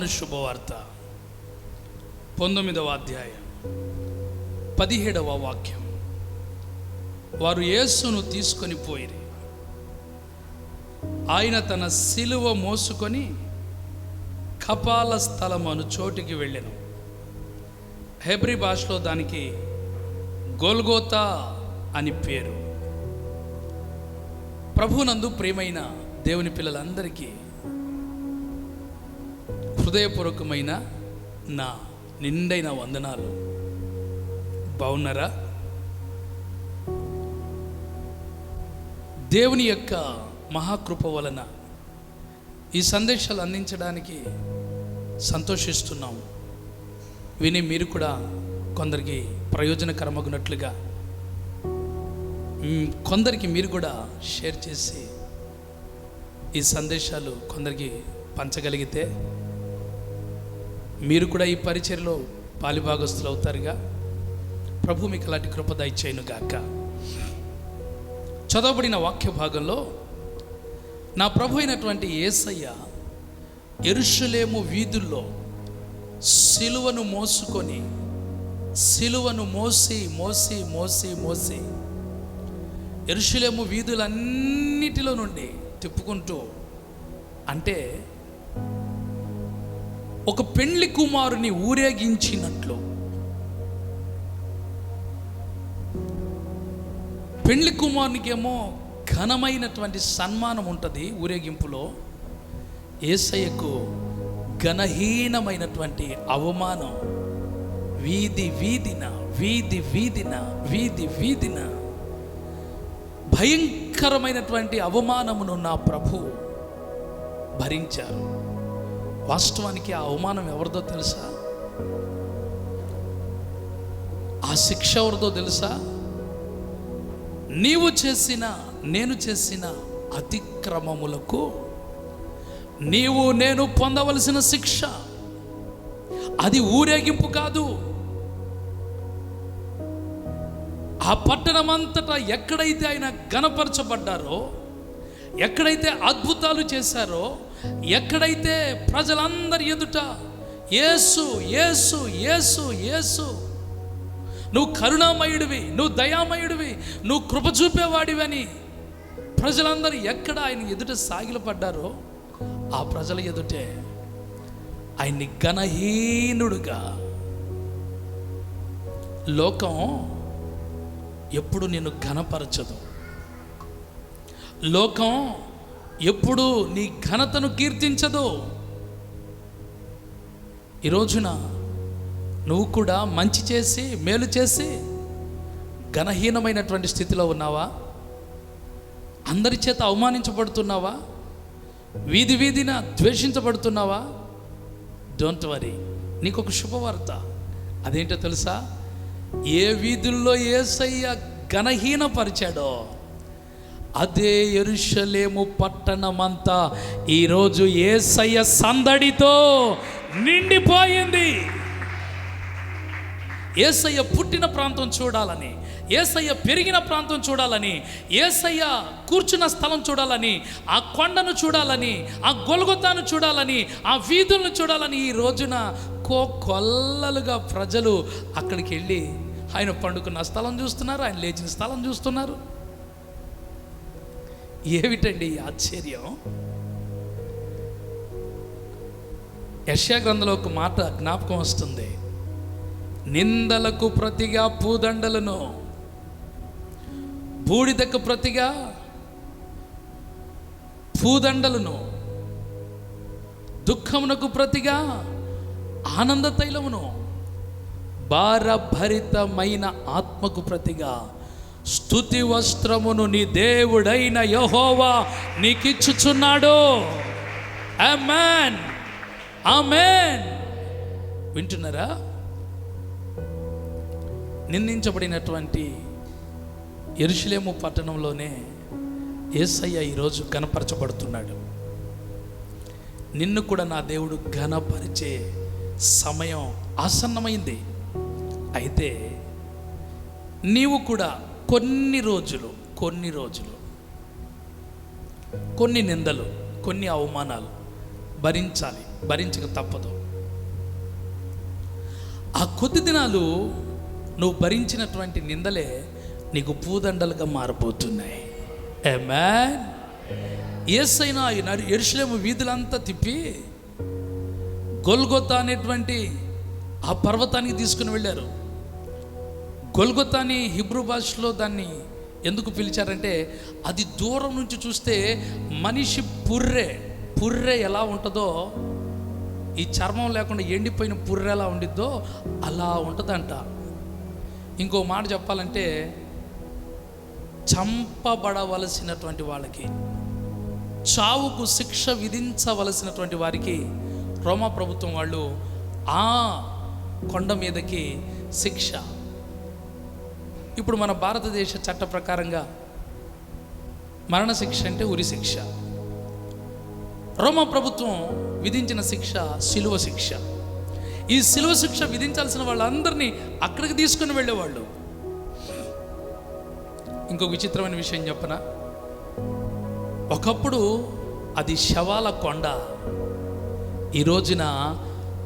యోహాను శుభవార్త. పంతొమ్మిదవ అధ్యాయం. పదిహేడవ వాక్యం. వారు యేసును తీసుకొని పోయిరి. ఆయన తన శిలువ మోసుకొని కపాల స్థలం అను చోటికి వెళ్ళాను. హెబ్రి భాషలో దానికి గోల్గోతా అని పేరు. ప్రభునందు ప్రియమైన దేవుని పిల్లలందరికీ హృదయపూర్వకమైన నా నిండైన వందనాలు. బాగున్నారా దేవుని యొక్క మహాకృప వలన ఈ సందేశాలు అందించడానికి సంతోషిస్తున్నాం విని మీరు కూడా కొందరికి ప్రయోజనకరమగునట్లుగా కొందరికి మీరు కూడా షేర్ చేసి ఈ సందేశాలు కొందరికి పంచగలిగితే మీరు కూడా ఈ పరిచయలో పాలిభాగస్తులు అవుతారుగా. ప్రభు మీకు అలాంటి కృప దయచేయను గాక. చదవబడిన వాక్య భాగంలో నా ప్రభు అయినటువంటి ఏసయ్య ఎరుషులేము వీధుల్లో సిలువను మోసుకొని సిలువను మోసి మోసి మోసి మోసి ఎరుషులేము వీధులన్నిటిలో నుండి తిప్పుకుంటూ అంటే ఒక పెండ్లి కుమారుని ఊరేగించినట్లు. పెండ్లి కుమారునికేమో ఘనమైనటువంటి సన్మానం ఉంటుంది ఊరేగింపులో. ఏసయ్యకు ఘనహీనమైనటువంటి అవమానం. వీధి వీధిన వీధి వీధిన వీధి వీధిన భయంకరమైనటువంటి అవమానమును నా ప్రభు భరించారు. వాస్తవానికి ఆ అవమానం ఎవరిదో తెలుసా? ఆ శిక్ష ఎవరిదో తెలుసా? నీవు చేసిన నేను చేసిన అతిక్రమములకు నీవు నేను పొందవలసిన శిక్ష. అది ఊరేగింపు కాదు. ఆ పట్టణమంతటా ఎక్కడైతే ఆయన గనపరచబడ్డారో ఎక్కడైతే అద్భుతాలు చేశారో ఎక్కడైతే ప్రజలందరి ఎదుట ఏసు యేసు యేసు యేసు నువ్వు కరుణామయుడివి నువ్వు దయామయుడివి నువ్వు కృప చూపేవాడివని ప్రజలందరూ ఎక్కడ ఆయన ఎదుట సాగిలపడ్డారో ఆ ప్రజల ఎదుటే ఆయన్ని ఘనహీనుడుగా లోకం ఎప్పుడు నిన్ను ఘనపరచదు. లోకం ఎప్పుడు నీ ఘనతను కీర్తించదు. ఈ రోజున నువ్వు కూడా మంచి చేసి మేలు చేసి ఘనహీనమైనటువంటి స్థితిలో ఉన్నావా? అందరి చేత అవమానించబడుతున్నావా? వీధి వీధిన ద్వేషించబడుతున్నావా? డోంట్ వరీ నీకు ఒక శుభవార్త. అదేంటో తెలుసా? ఏ వీధుల్లో ఏసయ్య ఘనహీనపరిచాడో. అదే ఎరుషలేము పట్టణమంతా ఈరోజు ఏసయ్య సందడితో నిండిపోయింది. ఏసయ్య పుట్టిన ప్రాంతం చూడాలని ఏసయ్య పెరిగిన ప్రాంతం చూడాలని ఏసయ్య కూర్చున్న స్థలం చూడాలని ఆ కొండను చూడాలని ఆ గొలగొత్తాను చూడాలని ఆ వీధులను చూడాలని ఈ రోజున కో కొల్లలుగా ప్రజలు అక్కడికి వెళ్ళి ఆయన పండుకున్న స్థలం చూస్తున్నారు ఆయన లేచిన స్థలం చూస్తున్నారు. ఏమిటండి ఈ ఆశ్చర్యం? యశ్యా గ్రంథంలో ఒక మాట జ్ఞాపకం వస్తుంది. నిందలకు ప్రతిగా పూదండలను బూడిదకు ప్రతిగా పూదండలను దుఃఖమునకు ప్రతిగా ఆనంద తైలమును భారభరితమైన ఆత్మకు ప్రతిగా స్తుతి వస్త్రమును నీ దేవుడైన యహోవా నీకిచ్చుచున్నాడు. ఆమెన్ ఆమెన్ వింటున్నారా? నిందించబడినటువంటి ఎరుషులేము పట్టణంలోనే ఏసయ్య ఈరోజు కనపరచబడుతున్నాడు నిన్ను కూడా నా దేవుడు ఘనపరిచే సమయం ఆసన్నమైంది. అయితే నీవు కూడా కొన్ని రోజులు కొన్ని రోజులు కొన్ని నిందలు కొన్ని అవమానాలు భరించాలి భరించక తప్పదు. ఆ కొద్ది దినాలు నువ్వు భరించినటువంటి నిందలే నీకు పూదండలుగా మారిపోతున్నాయి. మ్యాన్ ఏసైనా ఈ నడి ఎరుషులేము వీధులంతా తిప్పి గొల్గొత్త అనేటువంటి ఆ పర్వతానికి తీసుకుని వెళ్ళారు. గొల్గొత్తాని హిబ్రూ భాషలో దాన్ని ఎందుకు పిలిచారంటే అది దూరం నుంచి చూస్తే మనిషి పుర్రె పుర్రె ఎలా ఉంటుందో ఈ చర్మం లేకుండా ఎండిపోయిన పుర్రె ఎలా ఉండిద్దో అలా ఉంటుందంట. ఇంకో మాట చెప్పాలంటే చంపబడవలసినటువంటి వాళ్ళకి చావుకు శిక్ష విధించవలసినటువంటి వారికి రోమా ప్రభుత్వం వాళ్ళు ఆ కొండ మీదకి శిక్ష ఇప్పుడు మన భారతదేశ చట్ట ప్రకారంగా మరణశిక్ష అంటే ఉరి శిక్ష. రోమా ప్రభుత్వం విధించిన శిక్ష శిలువ శిక్ష. ఈ శిలువ శిక్ష విధించాల్సిన వాళ్ళందరినీ అక్కడికి తీసుకుని వెళ్ళేవాళ్ళు. ఇంకొక విచిత్రమైన విషయం చెప్పనా? ఒకప్పుడు అది శవాల కొండ. ఈ రోజున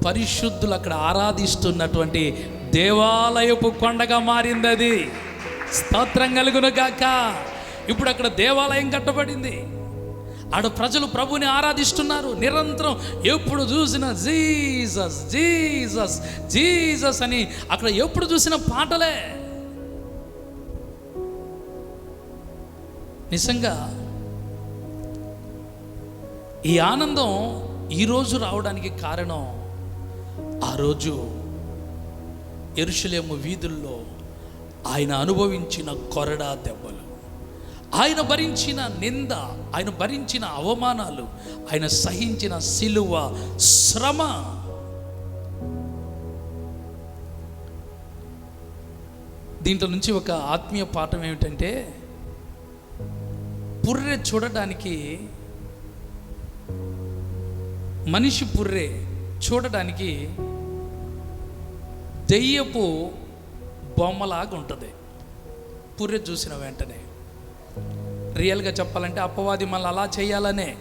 పరిశుద్ధులు అక్కడ ఆరాధిస్తున్నటువంటి దేవాలయపు కొండగా మారింది అది స్తోత్రం కలుగును గాక. ఇప్పుడు అక్కడ దేవాలయం కట్టబడింది. ఆడ ప్రజలు ప్రభుని ఆరాధిస్తున్నారు. నిరంతరం ఎప్పుడు చూసిన జీసస్ జీసస్ జీసస్ అని అక్కడ ఎప్పుడు చూసిన పాటలే. నిజంగా ఈ ఆనందం ఈరోజు రావడానికి కారణం ఆ రోజు ఎరుషలేము వీధుల్లో ఆయన అనుభవించిన కొరడా దెబ్బలు ఆయన భరించిన నింద ఆయన భరించిన అవమానాలు ఆయన సహించిన సిలువ శ్రమ. దీంట్లో నుంచి ఒక ఆత్మీయ పాఠం ఏమిటంటే పుర్రె చూడడానికి మనిషి పుర్రె చూడడానికి దెయ్యపు బొమ్మలాగా ఉంటుంది. పుర్రె చూసిన వెంటనే. రియల్గా చెప్పాలంటే అప్పవాది మనల్ని అలా చేయాలనే.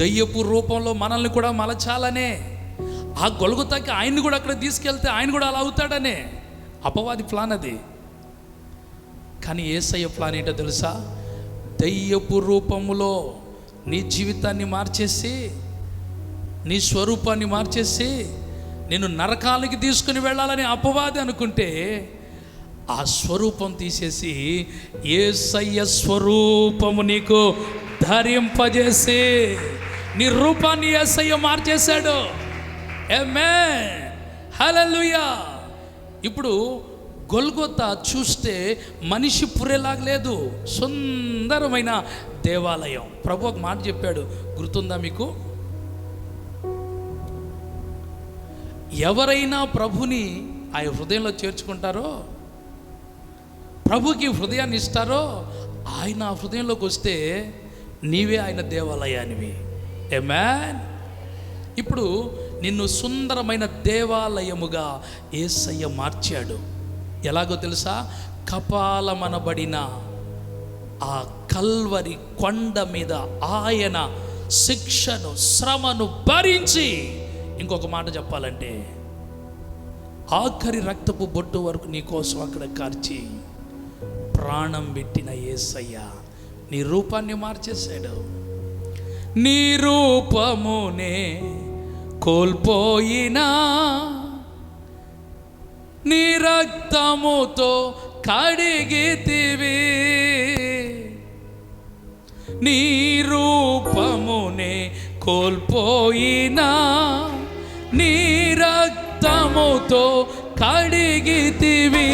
దయ్యపు రూపంలో మనల్ని కూడా మలచాలనే. ఆ గొలుగుతాకి ఆయన్ని కూడా అక్కడ తీసుకెళ్తే ఆయన కూడా అలా అవుతాడనే. అపవాది ప్లాన్ అది. కానీ ఏసయ్య ప్లాన్ ఏంటో తెలుసా? దయ్యపు రూపములో నీ జీవితాన్ని మార్చేసి నీ స్వరూపాన్ని మార్చేసి నేను నరకాలకి తీసుకుని వెళ్ళాలని అపవాది అనుకుంటే ఆ స్వరూపం తీసేసి ఏసయ్య స్వరూపము నీకు ధరింపజేసి నీ రూపాన్ని ఏసయ్య మార్చేశాడు. ఏమే హలలుయా ఇప్పుడు గొల్గొత చూస్తే మనిషి పురేలాగా లేదు. సుందరమైన దేవాలయం. ప్రభు ఒక మాట చెప్పాడు. గుర్తుందా మీకు? ఎవరైనా ప్రభుని ఆయన హృదయంలో చేర్చుకుంటారో ప్రభుకి హృదయాన్ని ఇస్తారో ఆయన ఆ హృదయంలోకి వస్తే నీవే ఆయన దేవాలయానివి. ఏ మ్యాన్ ఇప్పుడు నిన్ను సుందరమైన దేవాలయముగా ఏసయ్య మార్చాడు. ఎలాగో తెలుసా? కపాలమనబడిన ఆ కల్వరి కొండ మీద ఆయన శిక్షను శ్రమను భరించి ఇంకొక మాట చెప్పాలంటే ఆఖరి రక్తపు బొట్టు వరకు నీ కోసం అక్కడ కార్చి ప్రాణం పెట్టిన ఏసయ్య నీ రూపాన్ని మార్చేశాడు. నీ రూపమునే కోల్పోయినా నీ రక్తముతో కడిగితివి. నీ రూపమునే కోల్పోయినా నీ రక్తముతో కడిగితివి.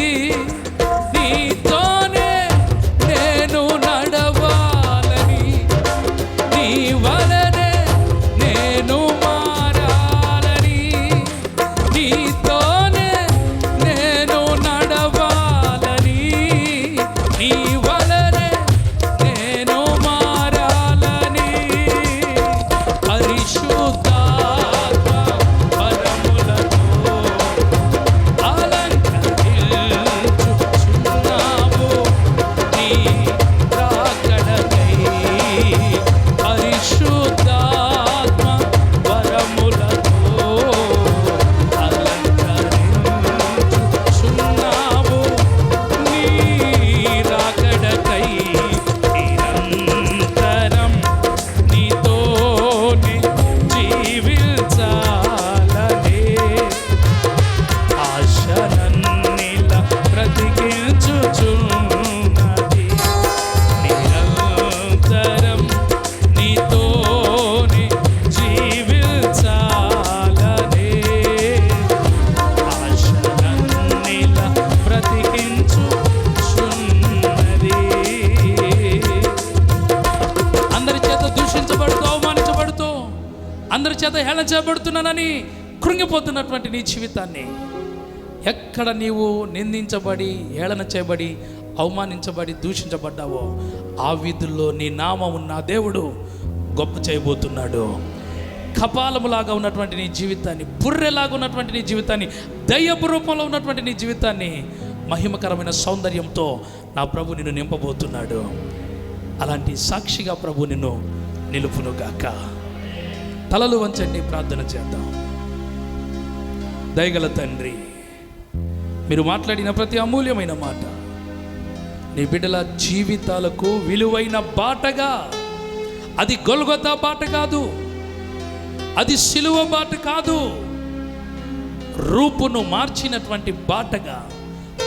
హేళన చేయబడుతున్నానని కృంగిపోతున్నటువంటి నీ జీవితాన్ని. ఎక్కడ నీవు నిందించబడి హేళన చేయబడి అవమానించబడి దూషించబడ్డావో ఆ వీధుల్లో నీ నామం నా దేవుడు గొప్ప చేయబోతున్నాడు. కపాలములాగా ఉన్నటువంటి నీ జీవితాన్ని బుర్రెలాగా ఉన్నటువంటి నీ జీవితాన్ని దయ్యపు రూపంలో ఉన్నటువంటి నీ జీవితాన్ని మహిమకరమైన సౌందర్యంతో నా ప్రభు నిన్ను నింపబోతున్నాడు. అలాంటి సాక్షిగా ప్రభు నిన్ను నిలుపునుగాక. తలలు వంచండి ప్రార్థన చేద్దాం. దయగల తండ్రి మీరు మాట్లాడిన ప్రతి అమూల్యమైన మాట నీ బిడ్డల జీవితాలకు విలువైన బాటగా అది గొల్గొతా బాట కాదు అది సిలువ బాట కాదు రూపును మార్చినటువంటి బాటగా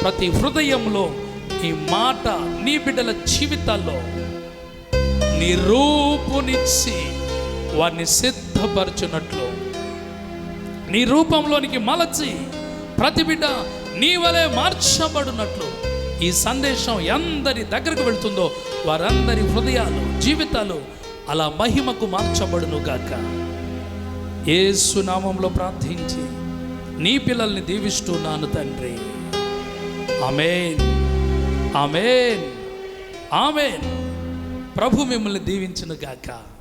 ప్రతి హృదయంలో ఈ మాట నీ బిడ్డల జీవితాల్లో నీ రూపునిచ్చి వారిని సిద్ధపరచున్నట్లు నీ రూపంలోనికి మలచి ప్రతి బిడ్డ నీ వలె మార్చబడినట్లు. ఈ సందేశం ఎందరి దగ్గరకు వెళ్తుందో వారందరి హృదయాలు జీవితాలు అలా మహిమకు మార్చబడును గాక. ఏసు నామంలో ప్రార్థించి నీ పిల్లల్ని దీవిస్తున్నాను తండ్రి. ఆమెన్. ఆమెన్. ఆమెన్. ప్రభు మిమ్మల్ని దీవించును గాక.